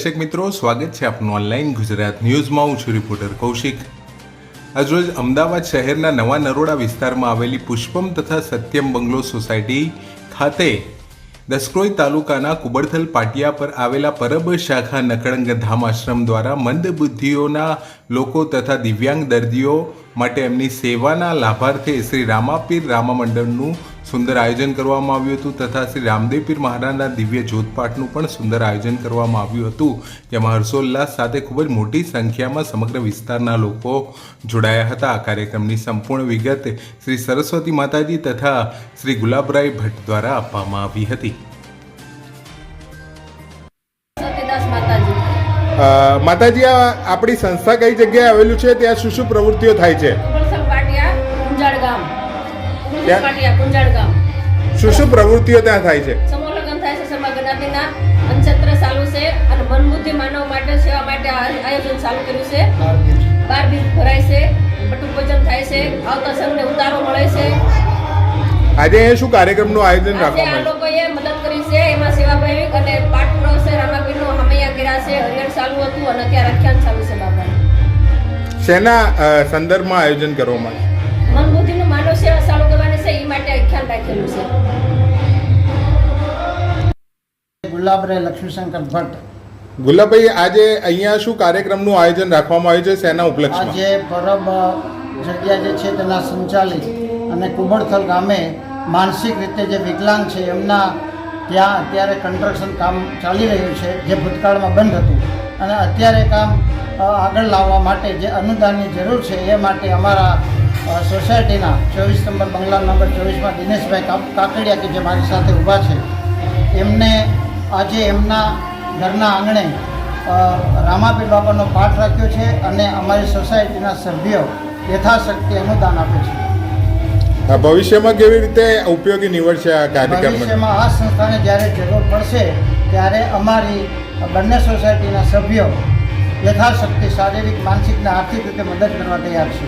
દર્શક મિત્રો, સ્વાગત છે આપનું ઓનલાઈન ગુજરાત ન્યૂઝમાં. હું છું રિપોર્ટર કૌશિક. આજરોજ અમદાવાદ શહેરના નવા નરોડા વિસ્તારમાં આવેલી પુષ્પમ તથા સત્યમ બંગલો સોસાયટી ખાતે દસક્રોઈ તાલુકાના કુબડથલ પાટિયા પર આવેલા પરબ શાખા નકળંગ ધામ આશ્રમ દ્વારા મંદબુદ્ધિઓના લોકો તથા દિવ્યાંગ દર્દીઓ માટે એમની સેવાના લાભાર્થે શ્રી રામાપીર રામા મંડળનું સુંદર આયોજન કરવામાં આવ્યું હતું તથા શ્રી રામદેવપીર મહારાજના દિવ્ય જોતપાઠનું પણ સુંદર આયોજન કરવામાં આવ્યું હતું જેમાં હર્ષોલ્લાસ સાથે ખૂબ જ મોટી સંખ્યામાં સમગ્ર વિસ્તારના લોકો જોડાયા હતા. આ કાર્યક્રમની સંપૂર્ણ વિગત શ્રી સરસ્વતી માતાજી તથા શ્રી ગુલાબરાય ભટ્ટ દ્વારા આપવામાં આવી હતી. માતાજી. માતાજી આ આપણી સંસ્થા કઈ જગ્યાએ આવેલું છે? ત્યાં શું શું પ્રવૃત્તિઓ થાય છે? શું શું પ્રવૃત્તિઓ ત્યાં થાય છે? સમૂહ થાય છે સમા ગણાતીના. પંચત્ર ચાલુ છે અને મન બુદ્ધિ માનવ માટે સેવા માટે આયોજન ચાલુ કર્યું છે. બાર બીજ ભરાય છે બટુ ભોજન થાય છે આવતા સંઘને ઉતારો મળે છે. આજે એ શું કાર્યક્રમનું આયોજન આ રાખવામાં આવ્યું? લોકોએ મદદ કરી છે એમાં સેવાભાઈ અને પાઠ પુરાવ છે રામાપીરનો હમૈયા કર્યા છે હરિયર ચાલુ હતું અને અત્યારે આખ્યાન ચાલુ છે બાપા શેના સંદર્ભમાં આયોજન કરવામાં આવ્યું? મન બુદ્ધિનું માનવ સેવા રાખેલું છે ગુલાબરાય લક્ષ્મીશંકર ભટ્ટ. ગુલાબભાઈ આજે અહીંયા શું કાર્યક્રમનું આયોજન રાખવામાં આવ્યું છે શેના ઉપલક્ષમાં? આજે પરબ જગ્યા જે છે તેના સંચાલિત અને કુબડથલ ગામે માનસિક રીતે જે વિકલાંગ છે એમના ત્યાં અત્યારે કન્સ્ટ્રક્શન કામ ચાલી રહ્યું છે જે ભૂતકાળમાં બંધ હતું. અને અત્યારે કામ આગળ લાવવા માટે જે અનુદાનની જરૂર છે એ માટે અમારા સોસાયટીના ચોવીસ નંબર બંગલા નંબર ચોવીસમાં દિનેશભાઈ કાકડિયા કે જે મારી સાથે ઊભા છે એમને આજે એમના ઘરના આંગણે રામાપીર બાબાનો પાઠ રાખ્યો છે અને અમારી સોસાયટીના સભ્યો યથાશક્તિ અનુદાન આપે છે. ભવિષ્યમાં કેવી રીતે ઉપયોગી નીવડશે આ કાર્યક્રમ? ભવિષ્યમાં આ સંસ્થાને જ્યારે જરૂર પડશે ત્યારે અમારી બંને સોસાયટીના સભ્યો યથાશક્તિ શારીરિક માનસિક અને આર્થિક રીતે મદદ કરવા તૈયાર છે.